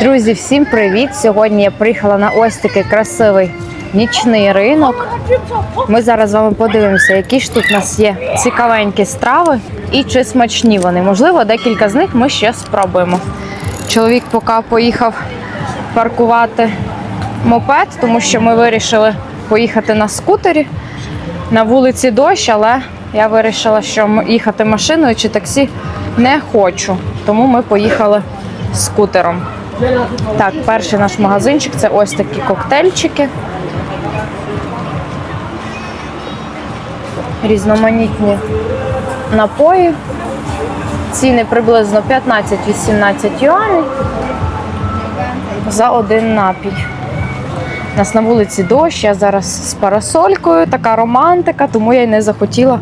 Друзі, всім привіт! Сьогодні я приїхала на ось такий красивий нічний ринок. Ми зараз з вами подивимося, які ж тут у нас є цікавенькі страви і чи смачні вони. Можливо, декілька з них ми ще спробуємо. Чоловік поки поїхав паркувати мопед, тому що ми вирішили поїхати на скутері. На вулиці дощ, але я вирішила, що їхати машиною чи таксі не хочу. Тому ми поїхали скутером. Так, перший наш магазинчик це ось такі коктейльчики. Різноманітні напої. Ціни приблизно 15-18 юаней за один напій. У нас на вулиці дощ, я зараз з парасолькою, така романтика, тому я й не захотіла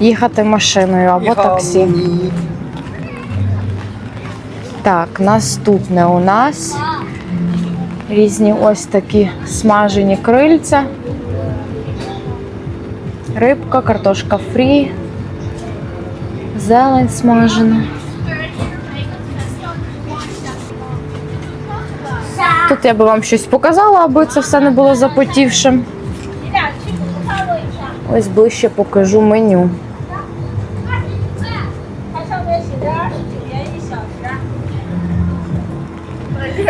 їхати машиною або таксі. Так, наступне у нас різні ось такі смажені крильця. Рибка, картошка фрі, зелень смажена. Тут я би вам щось показала, аби це все не було запотівшим. Ось ближче покажу меню.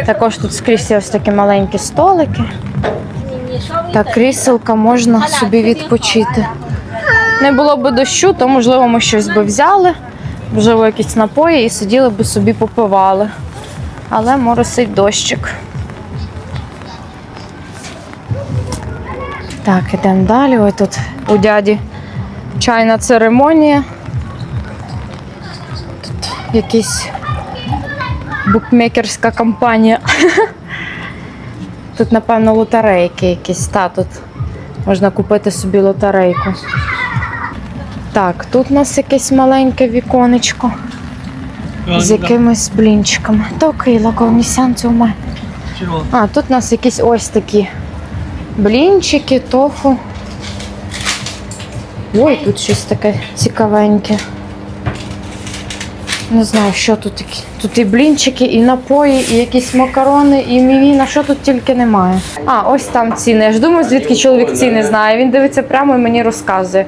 Також тут скрізь ось такі маленькі столики. Та кріселка можна собі відпочити. Не було би дощу, то, можливо, ми щось би взяли, можливо, якісь напої і сиділи би собі попивали. Але моросить дощик. Так, ідемо далі. Ось тут у дяді чайна церемонія. Тут якісь букмекерська компанія. Тут, напевно, лотерейки якісь. Та, тут можна купити собі лотерейку. Так, тут у нас якесь маленьке віконечко з якимись блінчиками. Токи лаковнісян цьому. А, тут у нас якісь ось такі блінчики, тофу. Ой, тут щось таке цікавеньке. Не знаю, що тут таке. Тут і блінчики, і напої, і якісь макарони, і мівіна, що тут тільки немає. А, ось там ціни. Я ж думаю, звідки чоловік ціни знає. Він дивиться прямо і мені розказує.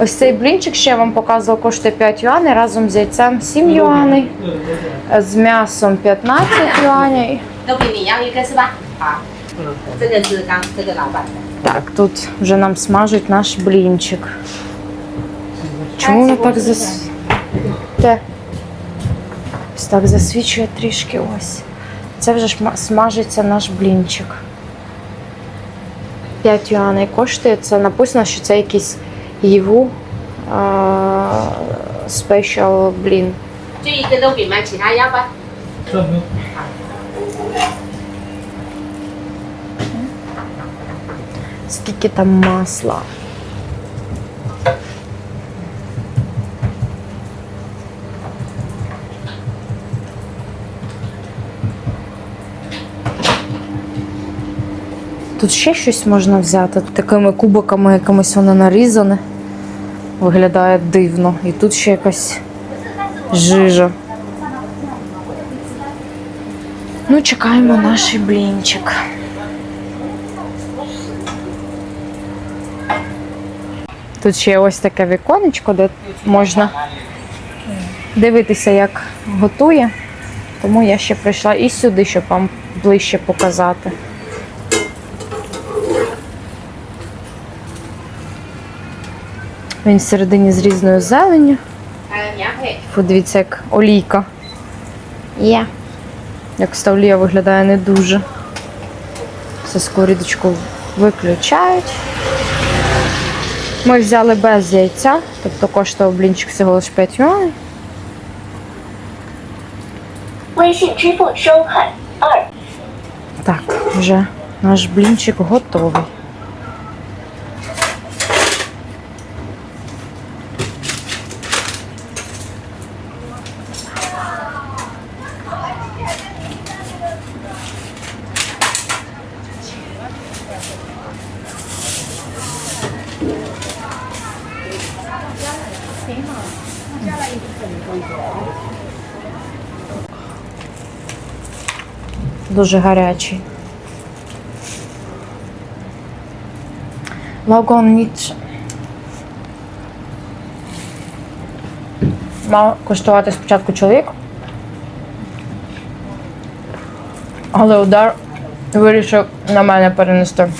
Ось цей блінчик, ще я вам показувала, коштує 5 юаней, разом з яйцем 7 юаней, з м'ясом 15 юаней. Так, тут вже нам смажить наш блінчик. Чому воно так зас... Те. Ось так засвічує трішки ось. Це вже смажиться наш блінчик. 5 юаней коштує. Це написано, що це якийсь Єву спешл блін. Скільки там масла? Тут ще щось можна взяти. Такими кубиками якимось воно нарізане. Виглядає дивно. І тут ще якась жижа. Ну, чекаємо наш блінчик. Тут ще ось таке віконечко, де можна дивитися, як готує. Тому я ще прийшла і сюди, щоб вам ближче показати. Він всередині з різною зеленю. Подивіться, як олійка. Є. Як ставлія виглядає не дуже. Все скорідочку виключають. Ми взяли без яйця, тобто коштував блінчик всього лише 5 юаней. Так, вже наш блінчик готовий. Дуже гарячий. Логон ніч мав коштувати спочатку чоловік, але удар вирішив на мене перенести.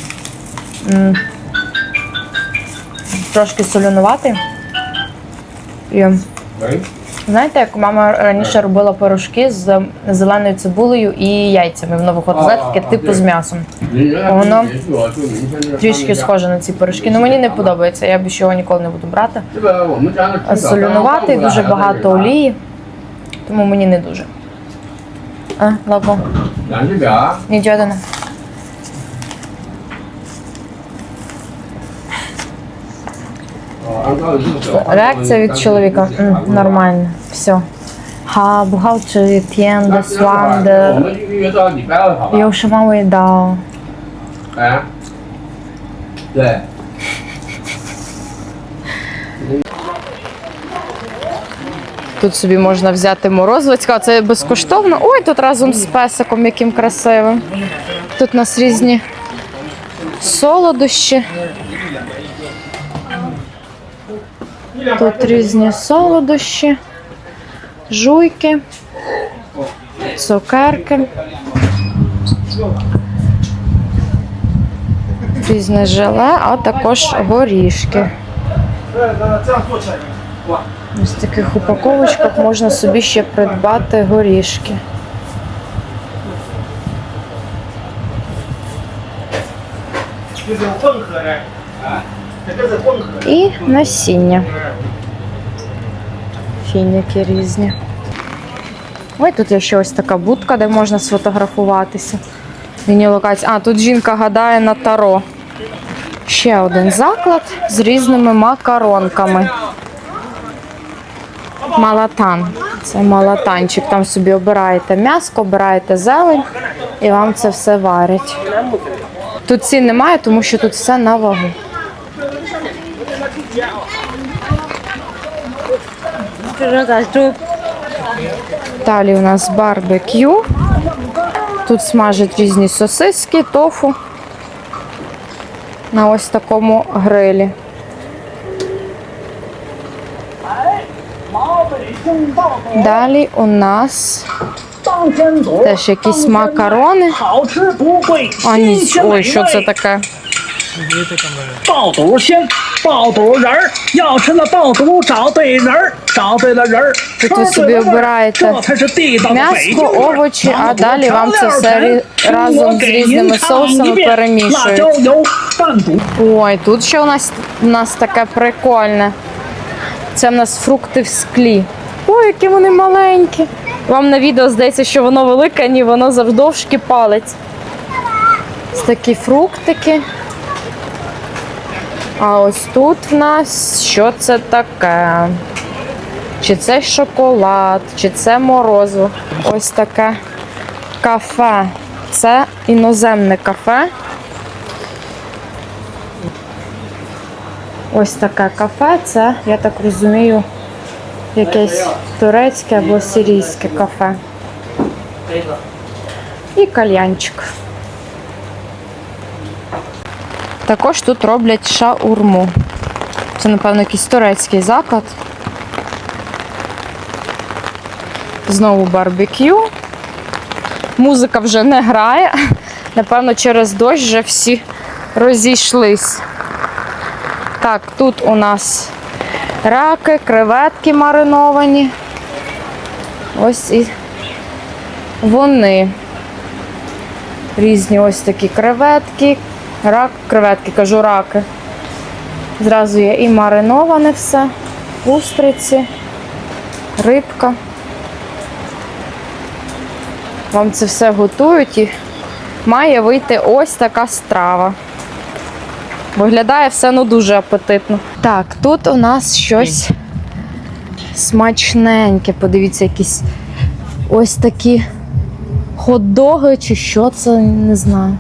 Трошки солюнувати. І знаєте, як мама раніше робила порошки з зеленою цибулею і яйцями в нових знаєте, таке типу з м'ясом. Воно Трішки схоже на ці порошки. Ну мені не подобається, я більше його ніколи не буду брати. Солюнуватий, дуже багато олії, тому мені не дуже. А, ладно, нічого не. Реакція від чоловіка нормально. Все. Hab, Hautschritt, Jen, das Wander. Я вже мало і Тут собі можна взяти морозовицька, це безкоштовно. Ой, тут разом з песиком, яким красивим. Тут у нас різні солодощі. Тут різні солодощі, жуйки, цукерки. Різне желе, а також горішки. Ось в таких упаковочках можна собі ще придбати горішки. І насіння. Фініки різні. Ой, тут є ще ось така будка, де можна сфотографуватися. Міні-локація. А, тут жінка гадає на таро. Ще один заклад з різними макаронками. Малатан. Це малатанчик. Там собі обираєте м'ясо, обираєте зелень і вам це все варять. Тут цін немає, тому що тут все на вагу. Далі у нас барбекю. Тут смажать різні сосиски, тофу на ось такому грилі. Далі у нас теж якісь макарони. А ніч, ой, що це таке? 爆肚鲜，爆肚仁儿，要吃那爆肚找对人儿，找对了人儿， Тут 吃 ви 对 собі 了味儿 обираєте 这才是地道的北 М'ясо, 京味儿 овочі, а 爆肚 далі вам це 调料 все 陈 рі- 听 разом 我 з 给 різними 您唱 соусами 一遍辣 перемішують. 椒油拌肚。 Ой, тут ще у нас, у нас таке прикольне. Це в нас фрукти в склі. Ой, які вони маленькі. Вам на відео здається, що воно велике, ні, воно завдовжки палець. Ось такі фруктики. А ось тут в нас що це таке? Чи це шоколад, чи це морозиво. Ось таке кафе. Це іноземне кафе. Ось таке кафе. Це, я так розумію, якесь турецьке або сирійське кафе. І кальянчик. Також тут роблять шаурму. Це, напевно, якийсь турецький заклад. Знову барбекю. Музика вже не грає. Напевно, через дощ вже всі розійшлись. Так, тут у нас раки, креветки мариновані. Ось і вони. Різні ось такі креветки. Рак, креветки, кажу раки. Зразу є і мариноване все, устриці, рибка. Вам це все готують і має вийти ось така страва. Виглядає все ну дуже апетитно. Так, тут у нас щось смачненьке. Подивіться, якісь ось такі хот-доги чи що це, не знаю.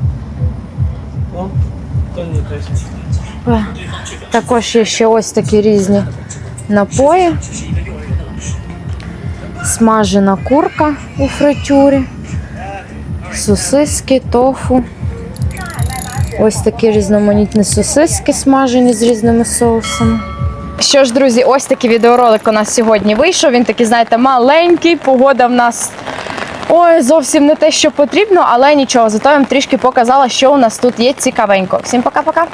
Також є ще ось такі різні напої. Смажена курка у фритюрі. сосиски, тофу. Ось такі різноманітні сосиски смажені з різними соусами. Що ж, друзі, ось такий відеоролик у нас сьогодні вийшов. Він такий, знаєте, маленький. Погода в нас ой, зовсім не те, що потрібно, але нічого. Зато я вам трішки показала, що у нас тут є цікавенько. Всім пока-пока.